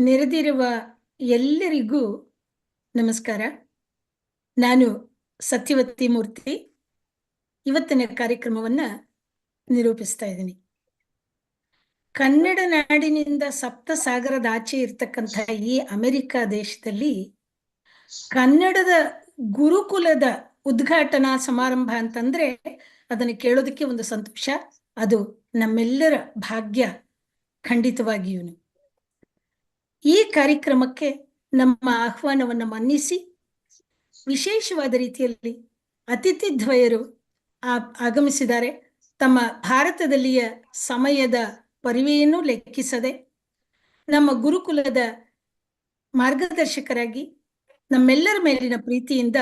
ನೆರೆದಿರುವ ಎಲ್ಲರಿಗೂ ನಮಸ್ಕಾರ. ನಾನು ಸತ್ಯವತಿ ಮೂರ್ತಿ. ಇವತ್ತಿನ ಕಾರ್ಯಕ್ರಮವನ್ನ ನಿರೂಪಿಸ್ತಾ ಇದ್ದೀನಿ. ಕನ್ನಡ ನಾಡಿನಿಂದ ಸಪ್ತ ಸಾಗರದ ಆಚೆ ಇರ್ತಕ್ಕಂಥ ಈ ಅಮೆರಿಕ ದೇಶದಲ್ಲಿ ಕನ್ನಡದ ಗುರುಕುಲದ ಉದ್ಘಾಟನಾ ಸಮಾರಂಭ ಅಂತಂದ್ರೆ ಅದನ್ನು ಕೇಳೋದಕ್ಕೆ ಒಂದು ಸಂತೋಷ. ಅದು ನಮ್ಮೆಲ್ಲರ ಭಾಗ್ಯ ಖಂಡಿತವಾಗಿಯೂ. ಈ ಕಾರ್ಯಕ್ರಮಕ್ಕೆ ನಮ್ಮ ಆಹ್ವಾನವನ್ನು ಮನ್ನಿಸಿ, ವಿಶೇಷವಾದ ರೀತಿಯಲ್ಲಿ ಅತಿಥಿ ದ್ವಯರು ಆಗಮಿಸಿದ್ದಾರೆ. ತಮ್ಮ ಭಾರತದಲ್ಲಿಯ ಸಮಯದ ಪರಿವೆಯನ್ನು ಲೆಕ್ಕಿಸದೆ, ನಮ್ಮ ಗುರುಕುಲದ ಮಾರ್ಗದರ್ಶಕರಾಗಿ ನಮ್ಮೆಲ್ಲರ ಮೇಲಿನ ಪ್ರೀತಿಯಿಂದ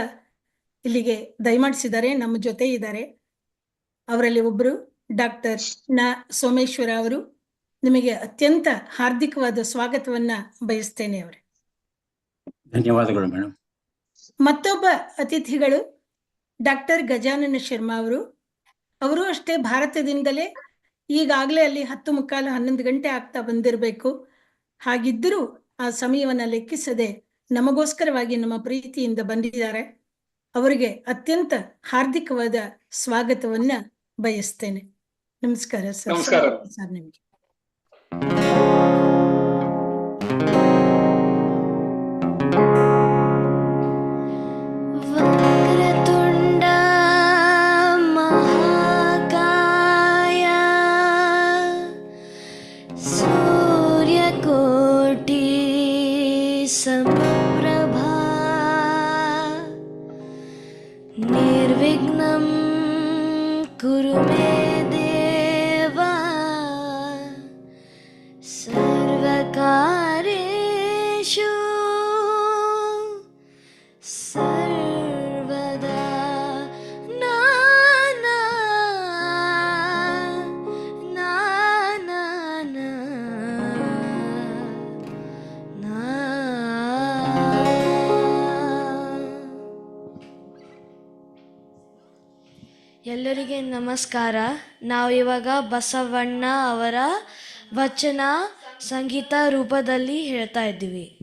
ಇಲ್ಲಿಗೆ ದಯಮಾಡಿಸಿದ್ದಾರೆ. ನಮ್ಮ ಜೊತೆ ಇದ್ದಾರೆ ಅವರಲ್ಲಿ ಒಬ್ಬರು ಡಾಕ್ಟರ್ನ ಸೋಮೇಶ್ವರ ಅವರು. ನಿಮಗೆ ಅತ್ಯಂತ ಹಾರ್ದಿಕವಾದ ಸ್ವಾಗತವನ್ನ ಬಯಸ್ತೇನೆ ಅವರೇ. ಧನ್ಯವಾದಗಳು ಮೇಡಮ್ ಮತ್ತೊಬ್ಬ ಅತಿಥಿಗಳು ಡಾಕ್ಟರ್ ಗಜಾನನ ಶರ್ಮಾ ಅವರು. ಅವರು ಅಷ್ಟೇ ಭಾರತದಿಂದಲೇ ಈಗಾಗಲೇ ಅಲ್ಲಿ ಹತ್ತು ಮುಕ್ಕಾಲು ಹನ್ನೊಂದು ಗಂಟೆ ಆಗ್ತಾ ಬಂದಿರಬೇಕು. ಹಾಗಿದ್ದರೂ ಆ ಸಮಯವನ್ನ ಲೆಕ್ಕಿಸದೆ ನಮಗೋಸ್ಕರವಾಗಿ ನಮ್ಮ ಪ್ರೀತಿಯಿಂದ ಬಂದಿದ್ದಾರೆ. ಅವರಿಗೆ ಅತ್ಯಂತ ಹಾರ್ದಿಕವಾದ ಸ್ವಾಗತವನ್ನ ಬಯಸ್ತೇನೆ. ನಮಸ್ಕಾರ ಸರ್. ನಮಸ್ಕಾರ. ಸರ್ ನಿಮಗೆ. ಎಲ್ಲರಿಗೆ ನಮಸ್ಕಾರ. ನಾವು ಇವಾಗ ಬಸವಣ್ಣ ಅವರ ವಚನ ಸಂಗೀತ ರೂಪದಲ್ಲಿ ಹೇಳ್ತಾ ಇದ್ದೀವಿ.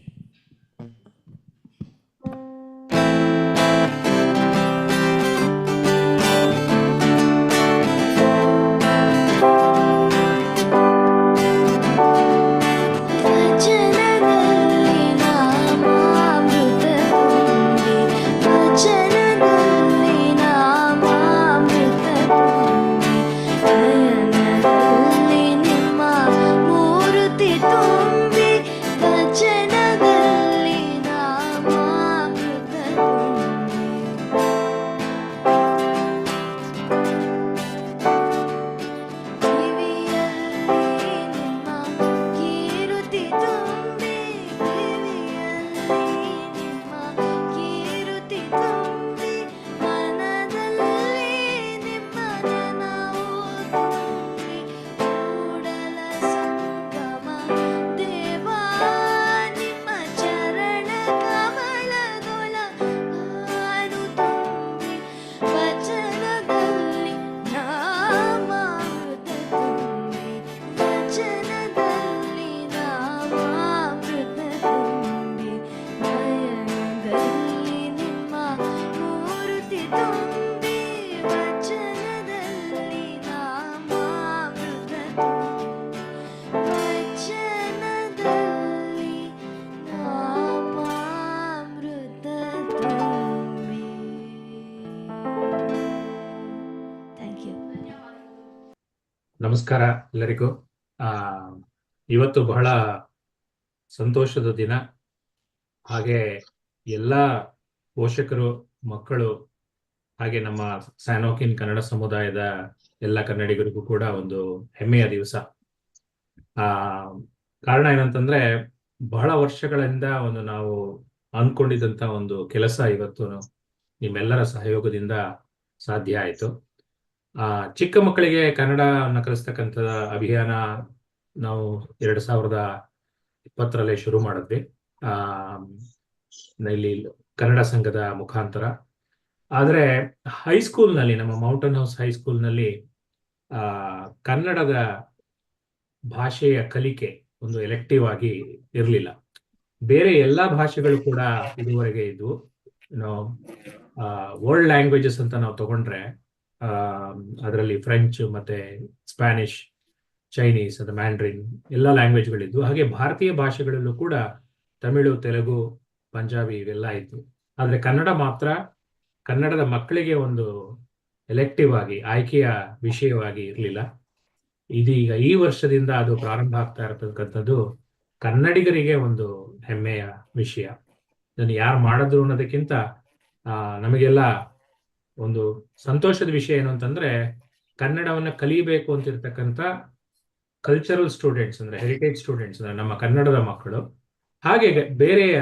ನಮಸ್ಕಾರ ಎಲ್ಲರಿಗೂ. ಆ, ಇವತ್ತು ಬಹಳ ಸಂತೋಷದ ದಿನ. ಹಾಗೆ ಎಲ್ಲ ಪೋಷಕರು, ಮಕ್ಕಳು, ಹಾಗೆ ನಮ್ಮ ಸ್ಯಾನೋಕಿನ್ ಕನ್ನಡ ಸಮುದಾಯದ ಎಲ್ಲ ಕನ್ನಡಿಗರಿಗೂ ಕೂಡ ಒಂದು ಹೆಮ್ಮೆಯ ದಿವಸ. ಆ, ಕಾರಣ ಏನಂತಂದ್ರೆ ಬಹಳ ವರ್ಷಗಳಿಂದ ಒಂದು ನಾವು ಅನ್ಕೊಂಡಿದ್ದಂತ ಒಂದು ಕೆಲಸ ಇವತ್ತು ನಿಮ್ಮೆಲ್ಲರ ಸಹಯೋಗದಿಂದ ಸಾಧ್ಯ ಆಯಿತು. ಚಿಕ್ಕ ಮಕ್ಕಳಿಗೆ ಕನ್ನಡವನ್ನು ಕಲಿಸ್ತಕ್ಕಂಥ ಅಭಿಯಾನ ನಾವು ಎರಡ್ ಸಾವಿರದ ಇಪ್ಪತ್ತರಲ್ಲೇ ಶುರು ಮಾಡಿದ್ವಿ. ಆ, ಇಲ್ಲಿ ಕನ್ನಡ ಸಂಘದ ಮುಖಾಂತರ. ಆದ್ರೆ ಹೈಸ್ಕೂಲ್ನಲ್ಲಿ, ನಮ್ಮ ಮೌಂಟನ್ ಹೌಸ್ ಹೈಸ್ಕೂಲ್ನಲ್ಲಿ, ಆ, ಕನ್ನಡದ ಭಾಷೆಯ ಕಲಿಕೆ ಒಂದು ಎಲೆಕ್ಟಿವ್ ಆಗಿ ಇರಲಿಲ್ಲ. ಬೇರೆ ಎಲ್ಲಾ ಭಾಷೆಗಳು ಕೂಡ ಇದುವರೆಗೆ ಇದ್ವು. ವರ್ಲ್ಡ್ ಲ್ಯಾಂಗ್ವೇಜಸ್ ಅಂತ ನಾವು ತಗೊಂಡ್ರೆ ಆ ಅದರಲ್ಲಿ ಫ್ರೆಂಚ್ ಮತ್ತೆ ಸ್ಪ್ಯಾನಿಷ್, ಚೈನೀಸ್, ಅದು ಮ್ಯಾಂಡ್ರಿನ್, ಎಲ್ಲ ಲ್ಯಾಂಗ್ವೇಜ್ಗಳಿದ್ವು. ಹಾಗೆ ಭಾರತೀಯ ಭಾಷೆಗಳಲ್ಲೂ ಕೂಡ ತಮಿಳು, ತೆಲುಗು, ಪಂಜಾಬಿ ಇವೆಲ್ಲ ಇತ್ತು ಆದ್ರೆ ಕನ್ನಡ ಮಾತ್ರ ಕನ್ನಡದ ಮಕ್ಕಳಿಗೆ ಒಂದು ಎಲೆಕ್ಟಿವ್ ಆಗಿ, ಆಯ್ಕೆಯ ವಿಷಯವಾಗಿ ಇರಲಿಲ್ಲ. ಇದೀಗ ಈ ವರ್ಷದಿಂದ ಅದು ಪ್ರಾರಂಭ ಆಗ್ತಾ ಇರತಕ್ಕಂಥದ್ದು ಕನ್ನಡಿಗರಿಗೆ ಒಂದು ಹೆಮ್ಮೆಯ ವಿಷಯ. ಇದನ್ನು ಯಾರು ಮಾಡಿದ್ರು ಅನ್ನೋದಕ್ಕಿಂತ ನಮಗೆಲ್ಲ ಒಂದು ಸಂತೋಷದ ವಿಷಯ ಏನು ಅಂತಂದ್ರೆ ಕನ್ನಡವನ್ನ ಕಲಿಬೇಕು ಅಂತಿರ್ತಕ್ಕಂಥ ಕಲ್ಚರಲ್ ಸ್ಟೂಡೆಂಟ್ಸ್ ಅಂದ್ರೆ ಹೆರಿಟೇಜ್ ಸ್ಟೂಡೆಂಟ್ಸ್ ಅಂದ್ರೆ ನಮ್ಮ ಕನ್ನಡದ ಮಕ್ಕಳು. ಹಾಗೆ ಬೇರೆಯ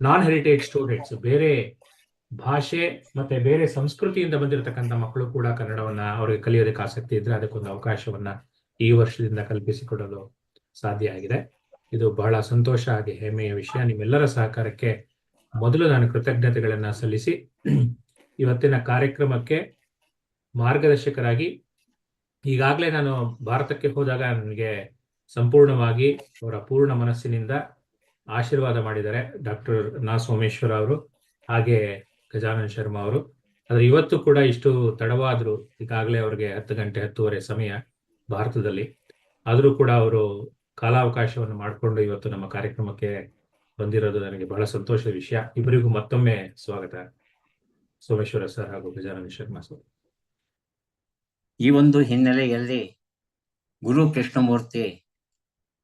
ನಾನ್ ಹೆರಿಟೇಜ್ ಸ್ಟೂಡೆಂಟ್ಸ್ ಬೇರೆ ಭಾಷೆ ಮತ್ತೆ ಬೇರೆ ಸಂಸ್ಕೃತಿಯಿಂದ ಬಂದಿರತಕ್ಕಂಥ ಮಕ್ಕಳು ಕೂಡ ಕನ್ನಡವನ್ನ ಅವರಿಗೆ ಕಲಿಯೋದಕ್ಕೆ ಆಸಕ್ತಿ ಇದ್ರೆ ಅದಕ್ಕೊಂದು ಅವಕಾಶವನ್ನ ಈ ವರ್ಷದಿಂದ ಕಲ್ಪಿಸಿಕೊಡಲು ಸಾಧ್ಯ ಆಗಿದೆ. ಇದು ಬಹಳ ಸಂತೋಷ ಹಾಗೆ ಹೆಮ್ಮೆಯ ವಿಷಯ. ನಿಮ್ಮೆಲ್ಲರ ಸಹಕಾರಕ್ಕೆ ಮೊದಲು ನಾನು ಕೃತಜ್ಞತೆಗಳನ್ನ ಸಲ್ಲಿಸಿ ಇವತ್ತಿನ ಕಾರ್ಯಕ್ರಮಕ್ಕೆ ಮಾರ್ಗದರ್ಶಕರಾಗಿ ಈಗಾಗಲೇ ನಾನು ಭಾರತಕ್ಕೆ ಹೋದಾಗ ನನಗೆ ಸಂಪೂರ್ಣವಾಗಿ ಅವರ ಪೂರ್ಣ ಮನಸ್ಸಿನಿಂದ ಆಶೀರ್ವಾದ ಮಾಡಿದ್ದಾರೆ ಡಾಕ್ಟರ್ ನಾ ಸೋಮೇಶ್ವರ ಅವರು, ಹಾಗೆ ಗಜಾನಂದ ಶರ್ಮಾ ಅವರು. ಆದರೆ ಇವತ್ತು ಕೂಡ ಇಷ್ಟು ತಡವಾದ್ರು ಈಗಾಗಲೇ ಅವ್ರಿಗೆ ಹತ್ತು ಗಂಟೆ ಹತ್ತುವರೆ ಸಮಯ ಭಾರತದಲ್ಲಿ. ಆದರೂ ಕೂಡ ಅವರು ಕಾಲಾವಕಾಶವನ್ನು ಮಾಡಿಕೊಂಡು ಇವತ್ತು ನಮ್ಮ ಕಾರ್ಯಕ್ರಮಕ್ಕೆ ಬಂದಿರೋದು ನನಗೆ ಬಹಳ ಸಂತೋಷದ ವಿಷಯ. ಇಬ್ಬರಿಗೂ ಮತ್ತೊಮ್ಮೆ ಸ್ವಾಗತ. ಸೋಮೇಶ್ವರ ಸರ್ ಹಾಗೂ ಗಜಾನನ್ ಶರ್ಮಾ ಸರ್ ಈ ಒಂದು ಹಿನ್ನೆಲೆಯಲ್ಲಿ ಗುರು ಕೃಷ್ಣಮೂರ್ತಿ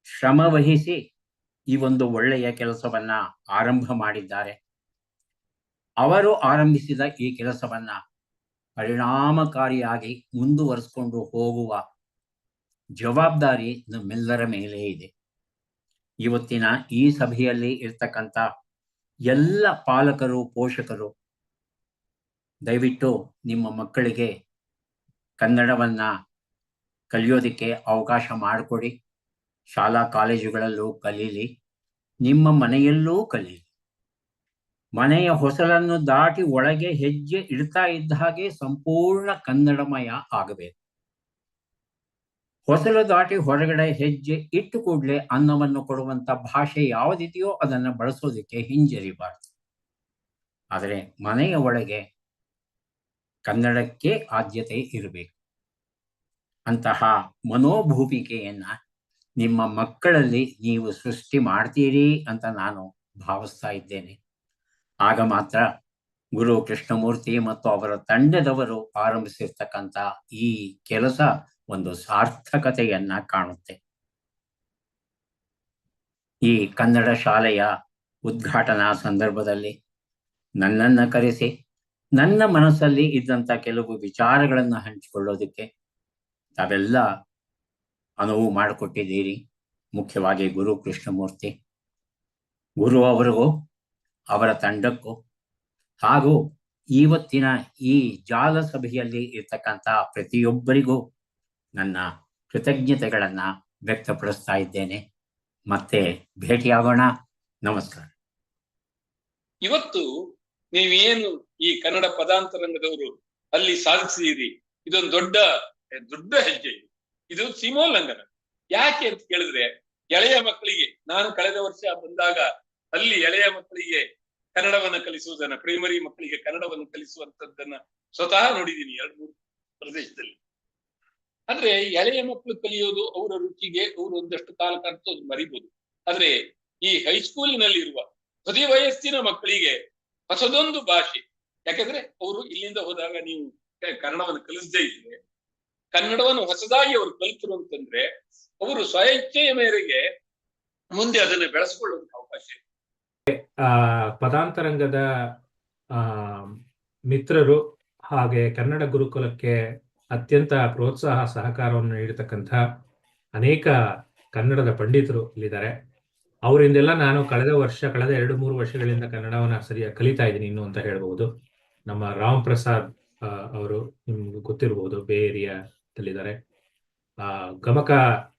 ಶ್ರಮ ವಹಿಸಿ ಈ ಒಂದು ಒಳ್ಳೆಯ ಕೆಲಸವನ್ನ ಆರಂಭ ಮಾಡಿದ್ದಾರೆ. ಅವರು ಆರಂಭಿಸಿದ ಈ ಕೆಲಸವನ್ನ ಪರಿಣಾಮಕಾರಿಯಾಗಿ ಮುಂದುವರಿಸಿಕೊಂಡು ಹೋಗುವ ಜವಾಬ್ದಾರಿ ನಮ್ಮೆಲ್ಲರ ಮೇಲೆ ಇದೆ. ಇವತ್ತಿನ ಈ ಸಭೆಯಲ್ಲಿ ಇರ್ತಕ್ಕಂಥ ಎಲ್ಲ ಪಾಲಕರು, ಪೋಷಕರು ದಯವಿಟ್ಟು ನಿಮ್ಮ ಮಕ್ಕಳಿಗೆ ಕನ್ನಡವನ್ನ ಕಲಿಯೋದಕ್ಕೆ ಅವಕಾಶ ಮಾಡಿಕೊಡಿ. ಶಾಲಾ ಕಾಲೇಜುಗಳಲ್ಲೂ ಕಲೀಲಿ, ನಿಮ್ಮ ಮನೆಯಲ್ಲೂ ಕಲೀಲಿ. ಮನೆಯ ಹೊಸಲನ್ನು ದಾಟಿ ಒಳಗೆ ಹೆಜ್ಜೆ ಇಡ್ತಾ ಇದ್ದ ಹಾಗೆ ಸಂಪೂರ್ಣ ಕನ್ನಡಮಯ ಆಗಬೇಕು. ಹೊಸಲು ದಾಟಿ ಹೊರಗಡೆ ಹೆಜ್ಜೆ ಇಟ್ಟು ಕೂಡಲೇ ಅನ್ನವನ್ನು ಕೊಡುವಂತ ಭಾಷೆ ಯಾವುದಿದೆಯೋ ಅದನ್ನು ಬಳಸೋದಕ್ಕೆ ಹಿಂಜರಿಬಾರ್ದು. ಆದರೆ ಮನೆಯ ಒಳಗೆ ಕನ್ನಡಕ್ಕೆ ಆದ್ಯತೆ ಇರಬೇಕು. ಅಂತಹ ಮನೋಭೂಮಿಕೆಯನ್ನ ನಿಮ್ಮ ಮಕ್ಕಳಲ್ಲಿ ನೀವು ಸೃಷ್ಟಿ ಮಾಡ್ತೀರಿ ಅಂತ ನಾನು ಭಾವಿಸ್ತಾ ಇದ್ದೇನೆ. ಆಗ ಮಾತ್ರ ಗುರು ಕೃಷ್ಣಮೂರ್ತಿ ಮತ್ತು ಅವರ ತಂಡದವರು ಆರಂಭಿಸಿರ್ತಕ್ಕಂಥ ಈ ಕೆಲಸ ಒಂದು ಸಾರ್ಥಕತೆಯನ್ನ ಕಾಣುತ್ತೆ. ಈ ಕನ್ನಡ ಶಾಲೆಯ ಉದ್ಘಾಟನಾ ಸಂದರ್ಭದಲ್ಲಿ ನನ್ನನ್ನು ಕರೆಸಿ ನನ್ನ ಮನಸ್ಸಲ್ಲಿ ಇದ್ದಂತ ಕೆಲವು ವಿಚಾರಗಳನ್ನ ಹಂಚಿಕೊಳ್ಳೋದಕ್ಕೆ ತಾವೆಲ್ಲ ಅನುವು ಮಾಡಿಕೊಟ್ಟಿದ್ದೀರಿ. ಮುಖ್ಯವಾಗಿ ಗುರು ಕೃಷ್ಣಮೂರ್ತಿ. ಗುರು ಅವರಿಗೂ, ಅವರ ತಂಡಕ್ಕೂ, ಹಾಗೂ ಇವತ್ತಿನ ಈ ಜಾಲ ಸಭೆಯಲ್ಲಿ ಇರ್ತಕ್ಕಂಥ ಪ್ರತಿಯೊಬ್ಬರಿಗೂ ನನ್ನ ಕೃತಜ್ಞತೆಗಳನ್ನ ವ್ಯಕ್ತಪಡಿಸ್ತಾ ಇದ್ದೇನೆ. ಮತ್ತೆ ಭೇಟಿಯಾಗೋಣ. ನಮಸ್ಕಾರ. ಇವತ್ತು ನೀವೇನು ಈ ಕನ್ನಡ ಪದಾಂತರಂಗದವರು ಅಲ್ಲಿ ಸಾಧಿಸಿದಿರಿ ಇದೊಂದು ದೊಡ್ಡ ದೊಡ್ಡ ಹೆಜ್ಜೆ ಇದು. ಸೀಮೋಲ್ಲಂಘನ ಯಾಕೆ ಅಂತ ಕೇಳಿದ್ರೆ, ಎಳೆಯ ಮಕ್ಕಳಿಗೆ, ನಾನು ಕಳೆದ ವರ್ಷ ಬಂದಾಗ ಅಲ್ಲಿ ಎಳೆಯ ಮಕ್ಕಳಿಗೆ ಕನ್ನಡವನ್ನ ಕಲಿಸುವುದನ್ನ ಪ್ರೈಮರಿ ಮಕ್ಕಳಿಗೆ ಕನ್ನಡವನ್ನು ಕಲಿಸುವಂತದ್ದನ್ನ ಸ್ವತಃ ನೋಡಿದ್ದೀನಿ ಎರಡು, ಮೂರು ಪ್ರದೇಶದಲ್ಲಿ. ಆದ್ರೆ ಎಳೆಯ ಮಕ್ಕಳು ಕಲಿಯೋದು ಅವರ ರುಚಿಗೆ ಅವರು ಒಂದಷ್ಟು ಕಾಲ ಅದು ಮರಿಬಹುದು ಆದ್ರೆ ಈ ಹೈಸ್ಕೂಲಿನಲ್ಲಿರುವ ಪ್ರತಿ ವಯಸ್ಸಿನ ಮಕ್ಕಳಿಗೆ ಹೊಸದೊಂದು ಭಾಷೆ ಯಾಕಂದ್ರೆ ಅವರು ಇಲ್ಲಿಂದ ಹೋದಾಗ ನೀವು ಕನ್ನಡವನ್ನು ಕಲಿಸದೇ ಇದ್ರೆ, ಕನ್ನಡವನ್ನು ಹೊಸದಾಗಿ ಅವರು ಕಲಿತರು ಅಂತಂದ್ರೆ ಅವರು ಸ್ವಇಚ್ಛೆಯ ಮೇರೆಗೆ ಮುಂದೆ ಅದನ್ನು ಬೆಳೆಸ್ಕೊಳ್ಳೋದಕ್ಕೆ ಅವಕಾಶ ಇದೆ. ಆ, ಪದಾಂತರಂಗದ, ಆ, ಮಿತ್ರರು ಹಾಗೆ ಕನ್ನಡ ಗುರುಕುಲಕ್ಕೆ ಅತ್ಯಂತ ಪ್ರೋತ್ಸಾಹ ಸಹಕಾರವನ್ನು ನೀಡತಕ್ಕಂತಹ ಅನೇಕ ಕನ್ನಡದ ಪಂಡಿತರು ಇಲ್ಲಿದ್ದಾರೆ. ಅವರಿಂದೆಲ್ಲ ನಾನು ಕಳೆದ ವರ್ಷ, ಕಳೆದ ಎರಡು ಮೂರು ವರ್ಷಗಳಿಂದ ಕನ್ನಡವನ್ನ ಸರಿಯಾಗಿ ಕಲಿತಾ ಇದ್ದೀನಿ ಇನ್ನು ಅಂತ ಹೇಳ್ಬಹುದು. ನಮ್ಮ ರಾಮ್ ಪ್ರಸಾದ್ ಅವರು ನಿಮ್ಗೆ ಗೊತ್ತಿರಬಹುದು ಬೇ ಏರಿಯಾದಲ್ಲಿದ್ದಾರೆ. ಆ, ಗಮಕ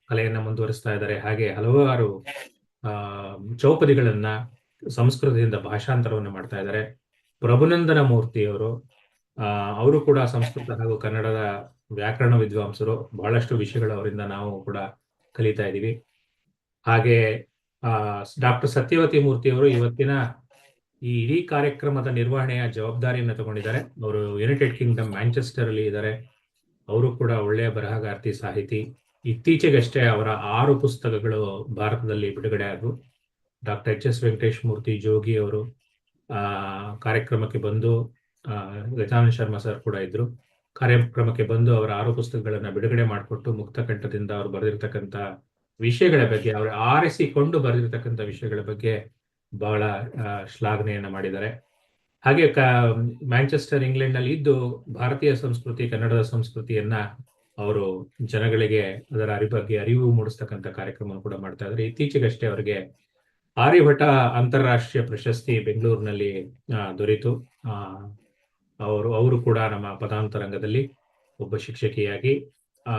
ಕಲೆಯನ್ನ ಮುಂದುವರಿಸ್ತಾ ಇದ್ದಾರೆ. ಹಾಗೆ ಹಲವಾರು, ಆ ಚೌಪದಿಗಳನ್ನ ಸಂಸ್ಕೃತದಿಂದ ಭಾಷಾಂತರವನ್ನು ಮಾಡ್ತಾ ಇದ್ದಾರೆ. ಪ್ರಭುನಂದನ ಮೂರ್ತಿಯವರು, ಆ, ಅವರು ಕೂಡ ಸಂಸ್ಕೃತ ಹಾಗೂ ಕನ್ನಡದ ವ್ಯಾಕರಣ ವಿದ್ವಾಂಸರು. ಬಹಳಷ್ಟು ವಿಷಯಗಳು ಅವರಿಂದ ನಾವು ಕೂಡ ಕಲಿತಾ ಇದ್ದೀವಿ ಹಾಗೆ, ಆ, ಡಾಕ್ಟರ್ ಸತ್ಯವತಿ ಮೂರ್ತಿ ಅವರು ಇವತ್ತಿನ ಈ ಇಡೀ ಕಾರ್ಯಕ್ರಮದ ನಿರ್ವಹಣೆಯ ಜವಾಬ್ದಾರಿಯನ್ನು ತಗೊಂಡಿದ್ದಾರೆ. ಅವರು ಯುನೈಟೆಡ್ ಕಿಂಗ್ಡಮ್ ಮ್ಯಾಂಚೆಸ್ಟರ್ ಅಲ್ಲಿ ಇದ್ದಾರೆ. ಅವರು ಕೂಡ ಒಳ್ಳೆಯ ಬರಹಗಾರ್ತಿ ಸಾಹಿತಿ. ಇತ್ತೀಚೆಗಷ್ಟೇ ಅವರ ಆರು ಪುಸ್ತಕಗಳು ಭಾರತದಲ್ಲಿ ಬಿಡುಗಡೆ ಆದವು. Doctor H S Venkatesh Murthy, Jogi ಅವರು, ಆ, ಕಾರ್ಯಕ್ರಮಕ್ಕೆ ಬಂದು, ಆ, ಗಜಾನನ್ ಶರ್ಮಾ ಸರ್ ಕೂಡ ಇದ್ರು. ಕಾರ್ಯಕ್ರಮಕ್ಕೆ ಬಂದು ಅವರ ಆರು ಪುಸ್ತಕಗಳನ್ನ ಬಿಡುಗಡೆ ಮಾಡಿಕೊಟ್ಟು ಮುಕ್ತಕಂಠದಿಂದ ಅವರು ಬರೆದಿರ್ತಕ್ಕಂಥ ವಿಷಯಗಳ ಬಗ್ಗೆ, ಅವರು ಆರಿಸಿಕೊಂಡು ಬರೆದಿರ್ತಕ್ಕಂಥ ವಿಷಯಗಳ ಬಗ್ಗೆ ಬಹಳ ಶ್ಲಾಘನೆಯನ್ನ ಮಾಡಿದ್ದಾರೆ. ಹಾಗೆ ಮ್ಯಾಂಚೆಸ್ಟರ್ ಇಂಗ್ಲೆಂಡ್ನಲ್ಲಿ ಇದ್ದು ಭಾರತೀಯ ಸಂಸ್ಕೃತಿ ಕನ್ನಡದ ಸಂಸ್ಕೃತಿಯನ್ನ ಅವರು ಜನಗಳಿಗೆ ಅದರ ಅರಿ ಬಗ್ಗೆ ಅರಿವು ಮೂಡಿಸ್ತಕ್ಕಂಥ ಕಾರ್ಯಕ್ರಮ ಕೂಡ ಮಾಡ್ತಾ ಇದ್ದಾರೆ. ಇತ್ತೀಚೆಗಷ್ಟೇ ಅವರಿಗೆ ಆರ್ಯಭಟ ಅಂತಾರಾಷ್ಟ್ರೀಯ ಪ್ರಶಸ್ತಿ ಬೆಂಗಳೂರಿನಲ್ಲಿ ದೊರೆಯಿತು ಅವರು ಅವರು ಕೂಡ ನಮ್ಮ ಪದಾಂತರಂಗದಲ್ಲಿ ಒಬ್ಬ ಶಿಕ್ಷಕಿಯಾಗಿ ಆ,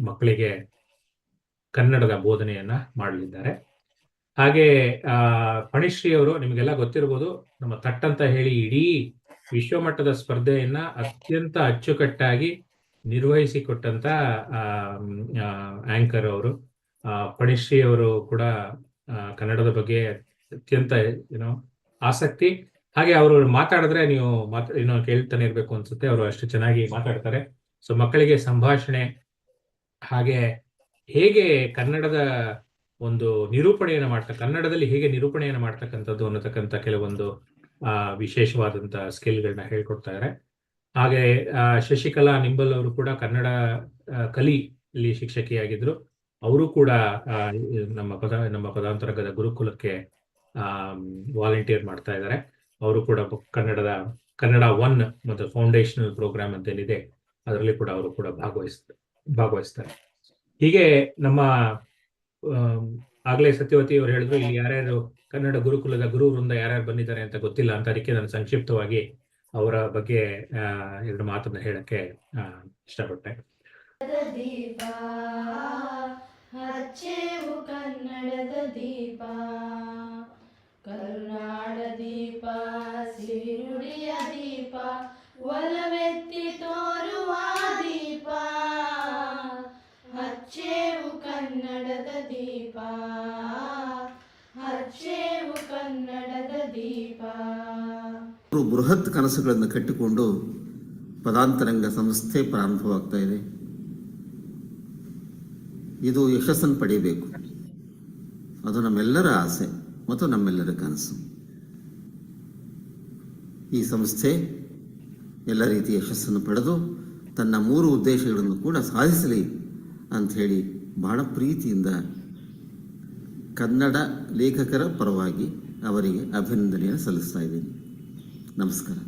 ಮಕ್ಕಳಿಗೆ ಕನ್ನಡದ ಬೋಧನೆಯನ್ನ ಮಾಡಲಿದ್ದಾರೆ. ಹಾಗೆ ಆ ಫಣಿಶ್ರೀ ಅವರು ನಿಮಗೆಲ್ಲ ಗೊತ್ತಿರ್ಬೋದು ನಮ್ಮ ತಟ್ ಅಂತ ಹೇಳಿ ಇಡೀ ವಿಶ್ವಮಟ್ಟದ ಸ್ಪರ್ಧೆಯನ್ನ ಅತ್ಯಂತ ಅಚ್ಚುಕಟ್ಟಾಗಿ ನಿರ್ವಹಿಸಿಕೊಟ್ಟಂತ ಆಂಕರ್ ಅವರು. ಆ, ಫಣಿಶ್ರೀ ಅವರು ಕೂಡ ಕನ್ನಡದ ಬಗ್ಗೆ ಅತ್ಯಂತ ಏನೋ ಆಸಕ್ತಿ. ಹಾಗೆ ಅವರು ಮಾತಾಡಿದ್ರೆ ನೀವು ಮಾತ್ ಏನೋ ಕೇಳ್ತಾನೆ ಇರ್ಬೇಕು ಅನ್ಸುತ್ತೆ. ಅವರು ಅಷ್ಟು ಚೆನ್ನಾಗಿ ಮಾತಾಡ್ತಾರೆ. ಸೊ ಮಕ್ಕಳಿಗೆ ಸಂಭಾಷಣೆ ಹಾಗೆ ಹೇಗೆ ಕನ್ನಡದ ಒಂದು ನಿರೂಪಣೆಯನ್ನು ಮಾಡ್ತಾ ಕನ್ನಡದಲ್ಲಿ ಹೇಗೆ ನಿರೂಪಣೆಯನ್ನು ಮಾಡ್ತಕ್ಕಂಥದ್ದು ಅನ್ನತಕ್ಕಂಥ ಕೆಲವೊಂದು, ಆ ವಿಶೇಷವಾದಂತ ಸ್ಕಿಲ್ಗಳನ್ನ ಹೇಳ್ಕೊಡ್ತಾ ಇದ್ದಾರೆ ಹಾಗೆ ಶಶಿಕಲಾ ನಿಂಬಲ್ ಅವರು ಕೂಡ ಕನ್ನಡ ಕಲಿ ಇಲ್ಲಿ ಶಿಕ್ಷಕಿಯಾಗಿದ್ರು. ಅವರು ಕೂಡ ನಮ್ಮ ಪದ, ನಮ್ಮ ಪದಾಂತರಂಗದ ಗುರುಕುಲಕ್ಕೆ, ಆ, ವಾಲಂಟಿಯರ್ ಮಾಡ್ತಾ ಇದ್ದಾರೆ ಅವರು ಕೂಡ ಕನ್ನಡದ, ಕನ್ನಡ ಒನ್ ಮತ್ತು ಫೌಂಡೇಶನಲ್ ಪ್ರೋಗ್ರಾಮ್ ಅಂತ ಏನಿದೆ ಅದರಲ್ಲಿ ಕೂಡ ಅವರು ಕೂಡ ಭಾಗವಹಿಸ್ತಾರೆ ಭಾಗವಹಿಸ್ತಾರೆ. ಹೀಗೆ ನಮ್ಮ ಆಗ್ಲೇ ಸತ್ಯವತಿ ಅವರು ಹೇಳಿದ್ರು, ಇಲ್ಲಿ ಯಾರ್ಯಾರು ಕನ್ನಡ ಗುರುಕುಲದ ಗುರು ವೃಂದ ಯಾರ್ಯಾರು ಬಂದಿದ್ದಾರೆ ಅಂತ ಗೊತ್ತಿಲ್ಲ ಅಂತ ಅದಕ್ಕೆ ನಾನು ಸಂಕ್ಷಿಪ್ತವಾಗಿ ಅವರ ಬಗ್ಗೆ ಎರಡು ಮಾತನ್ನ ಹೇಳಕ್ಕೆ ಇಷ್ಟಪಟ್ಟೆ ಕನ್ನಡದ ದೀಪ ಕರುನಾಡ ದೀಪ ಸಿರಿನುಡಿಯ ದೀಪ ಒಲವೆತ್ತಿ ಅವರು ಬೃಹತ್ ಕನಸುಗಳನ್ನು ಕಟ್ಟಿಕೊಂಡು ಪದಾಂತರಂಗ ಸಂಸ್ಥೆ ಪ್ರಾರಂಭವಾಗ್ತಾ ಇದೆ. ಇದು ಯಶಸ್ಸನ್ನು ಪಡೆಯಬೇಕು. ಅದು ನಮ್ಮೆಲ್ಲರ ಆಸೆ ಮತ್ತು ನಮ್ಮೆಲ್ಲರ ಕನಸು. ಈ ಸಂಸ್ಥೆ ಎಲ್ಲ ರೀತಿಯ ಯಶಸ್ಸನ್ನು ಪಡೆದು ತನ್ನ ಮೂರು ಉದ್ದೇಶಗಳನ್ನು ಕೂಡ ಸಾಧಿಸಲಿ ಅಂಥೇಳಿ ಬಹಳ ಪ್ರೀತಿಯಿಂದ ಕನ್ನಡ ಲೇಖಕರ ಪರವಾಗಿ ಅವರಿಗೆ ಅಭಿನಂದನೆಯನ್ನು ಸಲ್ಲಿಸ್ತಾ ಇದ್ದೀನಿ. ನಮಸ್ಕಾರ